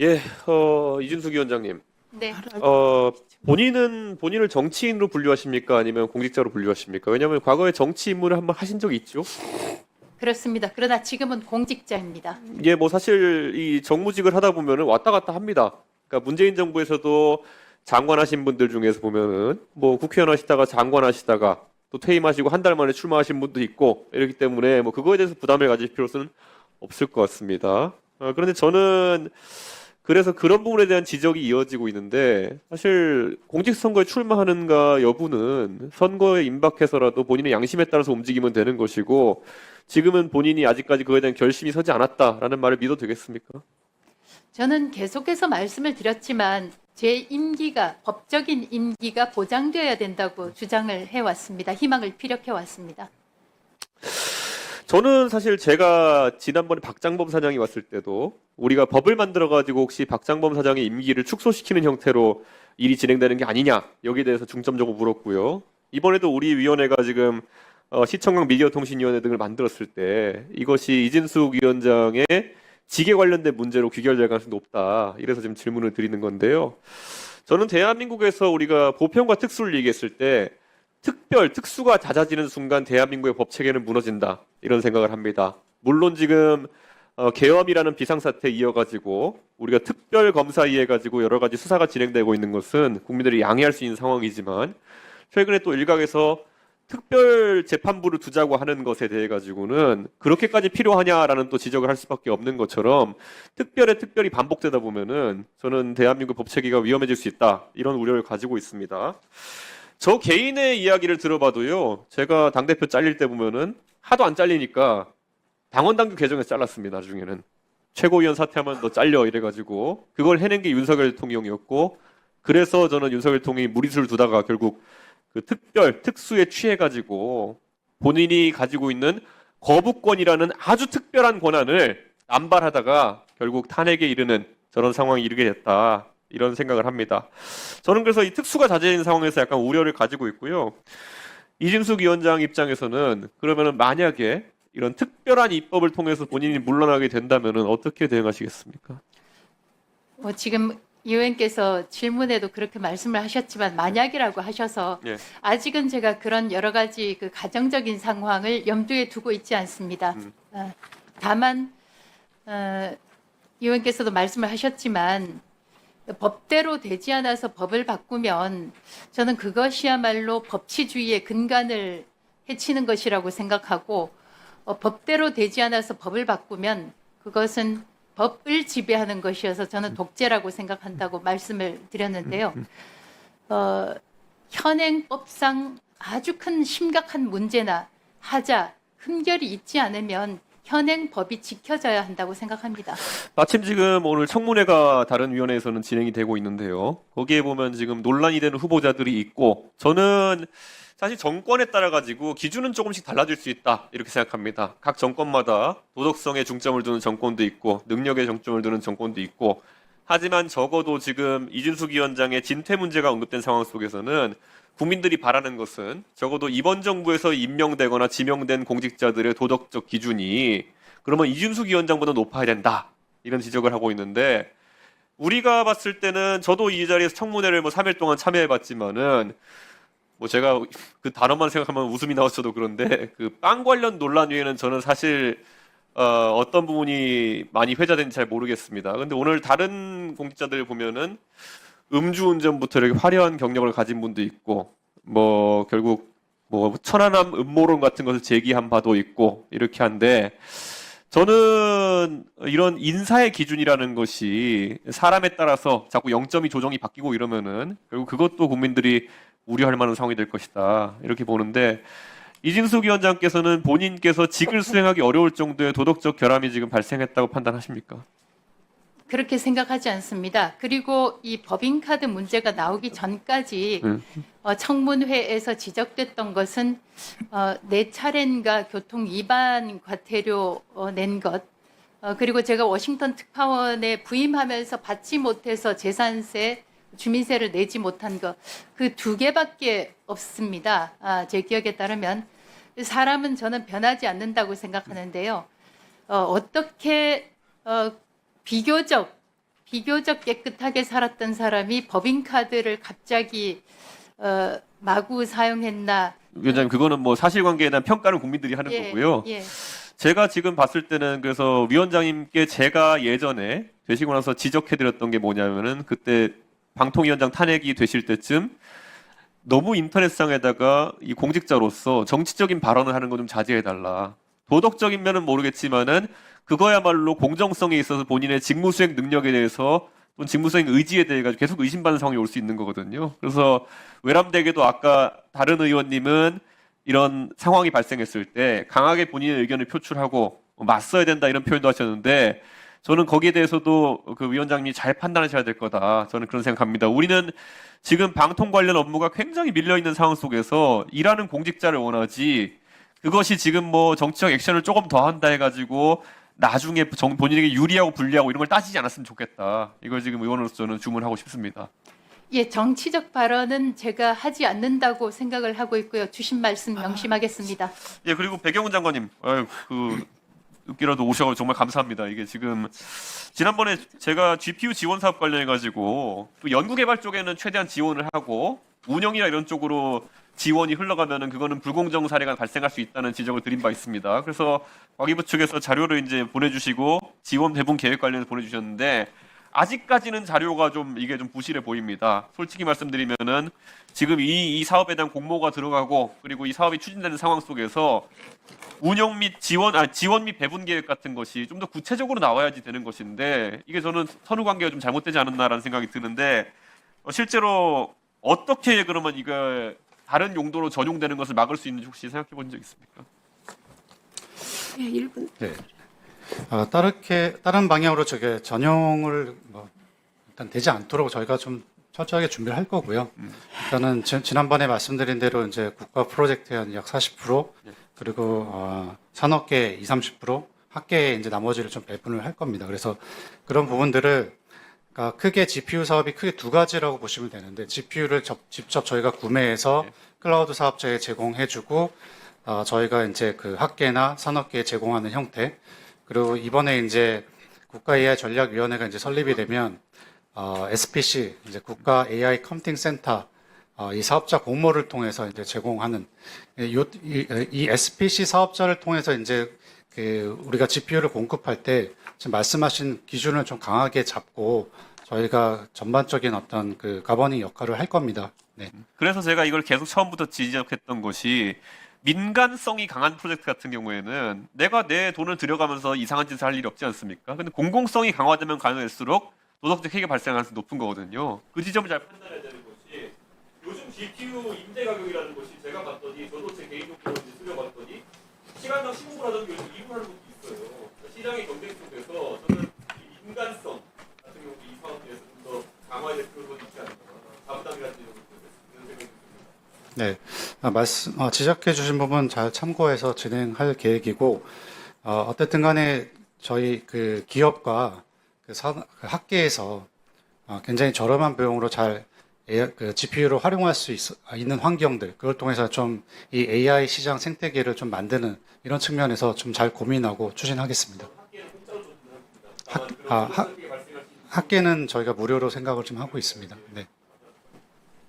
예, 어, 이준숙 위원장님. 네. 어, 본인은 본인을 정치인으로 분류하십니까? 아니면 공직자로 분류하십니까? 왜냐하면 과거에 정치 임무를 한번 하신 적이 있죠. 그렇습니다. 그러나 지금은 공직자입니다. 이게 뭐 사실 이 정무직을 하다 보면은 왔다 갔다 합니다. 그러니까 문재인 정부에서도 장관 하신 분들 중에서 보면은 뭐 국회의원 하시다가 장관 하시다가 또 퇴임하시고 한 달 만에 출마하신 분도 있고 이렇기 때문에 뭐 그거에 대해서 부담을 가질 필요는 없을 것 같습니다. 어, 그런데 저는 그래서 그런 부분에 대한 지적이 이어지고 있는데 사실 공직선거에 출마하는가 여부는 선거에 임박해서라도 본인의 양심에 따라서 움직이면 되는 것이고 지금은 본인이 아직까지 그거에 대한 결심이 서지 않았다라는 말을 믿어도 되겠습니까? 저는 계속해서 말씀을 드렸지만 제 임기가 법적인 임기가 보장되어야 된다고 주장을 해왔습니다. 희망을 피력해 왔습니다. 저는 사실 제가 지난번에 박장범 사장이 왔을 때도 우리가 법을 만들어 가지고 혹시 박장범 사장의 임기를 축소시키는 형태로 일이 진행되는 게 아니냐 여기에 대해서 중점적으로 물었고요. 이번에도 우리 위원회가 지금 어, 시청각 미디어통신위원회 등을 만들었을 때 이것이 이진숙 위원장의 직에 관련된 문제로 귀결될 가능성이 높다. 이래서 지금 질문을 드리는 건데요. 저는 대한민국에서 우리가 보편과 특수를 얘기했을 때 특별, 특수가 잦아지는 순간 대한민국의 법 체계는 무너진다. 이런 생각을 합니다. 물론 지금 어, 계엄이라는 비상사태 이어가지고 우리가 특별 검사 이해가지고 여러 가지 수사가 진행되고 있는 것은 국민들이 양해할 수 있는 상황이지만 최근에 또 일각에서 특별 재판부를 두자고 하는 것에 대해 가지고는 그렇게까지 필요하냐라는 또 지적을 할 수밖에 없는 것처럼 특별에 특별히 반복되다 보면은 저는 대한민국 법 체계가 위험해질 수 있다 이런 우려를 가지고 있습니다. 저 개인의 이야기를 들어봐도요. 제가 당 대표 잘릴 때 보면은 하도 안 잘리니까 당원 당규 개정에서 잘랐습니다. 나중에는 최고위원 사퇴하면 너 잘려 이래가지고 그걸 해낸 게 윤석열 대통령이었고 그래서 저는 윤석열 대통령이 무리수를 두다가 결국 그 특별 특수에 취해가지고 본인이 가지고 있는 거부권이라는 아주 특별한 권한을 남발하다가 결국 탄핵에 이르는 저런 상황이 이르게 됐다 이런 생각을 합니다. 저는 그래서 이 특수가 잦아진 상황에서 약간 우려를 가지고 있고요. 이진숙 위원장 입장에서는 그러면은 만약에 이런 특별한 입법을 통해서 본인이 물러나게 된다면은 어떻게 대응하시겠습니까? 뭐 지금 이 의원께서 질문에도 그렇게 말씀을 하셨지만 만약이라고 하셔서 예. 아직은 제가 그런 여러 가지 그 가정적인 상황을 염두에 두고 있지 않습니다. 음. 어, 다만 어, 이 의원께서도 말씀을 하셨지만 법대로 되지 않아서 법을 바꾸면 저는 그것이야말로 법치주의의 근간을 해치는 것이라고 생각하고 어, 법대로 되지 않아서 법을 바꾸면 그것은 법을 지배하는 것이어서 저는 독재라고 생각한다고 말씀을 드렸는데요. 어, 현행법상 아주 큰 심각한 문제나 하자 흠결이 있지 않으면 현행 법이 지켜져야 한다고 생각합니다. 마침 지금 오늘 청문회가 다른 위원회에서는 진행이 되고 있는데요. 거기에 보면 지금 논란이 되는 후보자들이 있고 저는 사실 정권에 따라 가지고 기준은 조금씩 달라질 수 있다 이렇게 생각합니다. 각 정권마다 도덕성에 중점을 두는 정권도 있고 능력에 중점을 두는 정권도 있고 하지만 적어도 지금 이준숙 위원장의 진퇴 문제가 언급된 상황 속에서는 국민들이 바라는 것은 적어도 이번 정부에서 임명되거나 지명된 공직자들의 도덕적 기준이 그러면 이준숙 위원장보다 높아야 된다. 이런 지적을 하고 있는데 우리가 봤을 때는 저도 이 자리에서 청문회를 뭐 3일 동안 참여해 봤지만은 뭐 제가 그 단어만 생각하면 웃음이 나왔어도 그런데 그 빵 관련 논란 외에는 저는 사실 어, 어 떤 부분이 많이 회자된지 잘 모르겠습니다. 근데 오늘 다른 공직자들 보면은 음주운전부터 이렇게 화려한 경력을 가진 분도 있고 뭐 결국 뭐 천안함 음모론 같은 것을 제기한 바도 있고 이렇게 한데 저는 이런 인사의 기준이라는 것이 사람에 따라서 자꾸 0점이 조정이 바뀌고 이러면은 결국 그것도 국민들이 우려할 만한 상황이 될 것이다 이렇게 보는데 이진숙 위원장께서는 본인께서 직을 수행하기 어려울 정도의 도덕적 결함이 지금 발생했다고 판단하십니까? 그렇게 생각하지 않습니다. 그리고 이 법인카드 문제가 나오기 전까지 음. 어, 청문회에서 지적됐던 것은 어, 네 차례인가 교통 위반 과태료 어, 낸 것, 어, 그리고 제가 워싱턴 특파원에 부임하면서 받지 못해서 재산세, 주민세를 내지 못한 것, 그 두 개밖에 없습니다. 아, 제 기억에 따르면 사람은 저는 변하지 않는다고 생각하는데요. 어, 어떻게 어, 비교적 비교적 깨끗하게 살았던 사람이 법인카드를 갑자기 어, 마구 사용했나? 위원장님 그거는 뭐 사실관계에 대한 평가를 국민들이 하는 예, 거고요. 예. 제가 지금 봤을 때는 그래서 위원장님께 제가 예전에 되시고 나서 지적해드렸던 게 뭐냐면은 그때 방통위원장 탄핵이 되실 때쯤 너무 인터넷상에다가 이 공직자로서 정치적인 발언을 하는 거 좀 자제해 달라. 도덕적인 면은 모르겠지만은 그거야말로 공정성에 있어서 본인의 직무 수행 능력에 대해서 또는 직무 수행 의지에 대해 가지고 계속 의심받는 상황이 올 수 있는 거거든요. 그래서 외람되게도 아까 다른 의원님은 이런 상황이 발생했을 때 강하게 본인의 의견을 표출하고 맞서야 된다 이런 표현도 하셨는데 저는 거기에 대해서도 그 위원장님이 잘 판단하셔야 될 거다. 저는 그런 생각합니다. 우리는 지금 방통 관련 업무가 굉장히 밀려 있는 상황 속에서 일하는 공직자를 원하지 그것이 지금 뭐 정치적 액션을 조금 더 한다 해가지고 나중에 정- 본인에게 유리하고 불리하고 이런 걸 따지지 않았으면 좋겠다. 이걸 지금 의원으로서 저는 주문하고 싶습니다. 예, 정치적 발언은 제가 하지 않는다고 생각을 하고 있고요. 주신 말씀 명심하겠습니다. 예 그리고 배경훈 장관님, 아유, 그 늦게라도 오셔서 정말 감사합니다. 이게 지금 지난번에 제가 GPU 지원 사업 관련해 가지고 또 연구개발 쪽에는 최대한 지원을 하고 운영이나 이런 쪽으로 지원이 흘러가면은 그거는 불공정 사례가 발생할 수 있다는 지적을 드린 바 있습니다. 그래서 과기부 측에서 자료를 이제 보내주시고 지원 배분 계획 관련해서 보내주셨는데 아직까지는 자료가 좀 이게 좀 부실해 보입니다. 솔직히 말씀드리면은 지금 이, 이 사업에 대한 공모가 들어가고 그리고 이 사업이 추진되는 상황 속에서 운영 및 지원, 아 지원 및 배분 계획 같은 것이 좀 더 구체적으로 나와야지 되는 것인데 이게 저는 선후 관계가 좀 잘못되지 않았나라는 생각이 드는데 어, 실제로 어떻게 그러면 이거 다른 용도로 전용되는 것을 막을 수 있는지 혹시 생각해 본 적 있습니까? 예, 1분. 네. 어, 다르게 다른 방향으로 저게 전용을 뭐 일단 되지 않도록 저희가 좀 철저하게 준비를 할 거고요. 일단은 지, 지난번에 말씀드린 대로 이제 국가 프로젝트의 한약 40% 그리고 어, 산업계 20, 30% 학계에 이제 나머지를 좀 배분을 할 겁니다. 그래서 그런 부분들을 그러니까 크게 GPU 사업이 크게 두 가지라고 보시면 되는데 GPU를 직접 저희가 구매해서 네. 클라우드 사업자에 제공해주고 어, 저희가 이제 그 학계나 산업계에 제공하는 형태 그리고 이번에 이제 국가 AI 전략위원회가 이제 설립이 되면 어, SPC 이제 국가 AI 컴퓨팅 센터 어, 이 사업자 공모를 통해서 이제 제공하는 이, 요- 이, 이 SPC 사업자를 통해서 이제 그 우리가 GPU를 공급할 때 지금 말씀하신 기준을 좀 강하게 잡고 저희가 전반적인 어떤 그 가버닝 역할을 할 겁니다. 네. 그래서 제가 이걸 계속 처음부터 지적했던 것이 민간성이 강한 프로젝트 같은 경우에는 내가 내 돈을 들여가면서 이상한 짓을 할 일이 없지 않습니까? 근데 공공성이 강화되면 강화될수록 도덕적 해이가 발생할 가능성이 높은 거거든요. 그 지점을 잘 판단해야 되는 것이 요즘 GPU 임대 가격이라는 것이 제가 봤더니 저도 제 개인적으로 이제 수려봤더니 시간당 15불 하던 게 요즘 2불 하는 것도 있어요. 그러니까 시장의 경쟁 속에서 저는 이 민간성 같은 경우도 이 사업에 대해서 좀더 필요가 있지 않나. 자부담이라든지 이런 것들 이런 생각이 듭니다. 네, 아, 말씀 어, 지적해 주신 부분 잘 참고해서 진행할 계획이고 어, 어쨌든 간에 저희 그 기업과 그, 산, 그 학계에서 어, 굉장히 저렴한 비용으로 잘 AI 그 GPU를 활용할 수 있, 는 환경들 그걸 통해서 좀 이 AI 시장 생태계를 좀 만드는 이런 측면에서 좀 잘 고민하고 추진하겠습니다. 학, 아, 학, 학계는 저희가 무료로 생각을 좀 하고 있습니다. 네.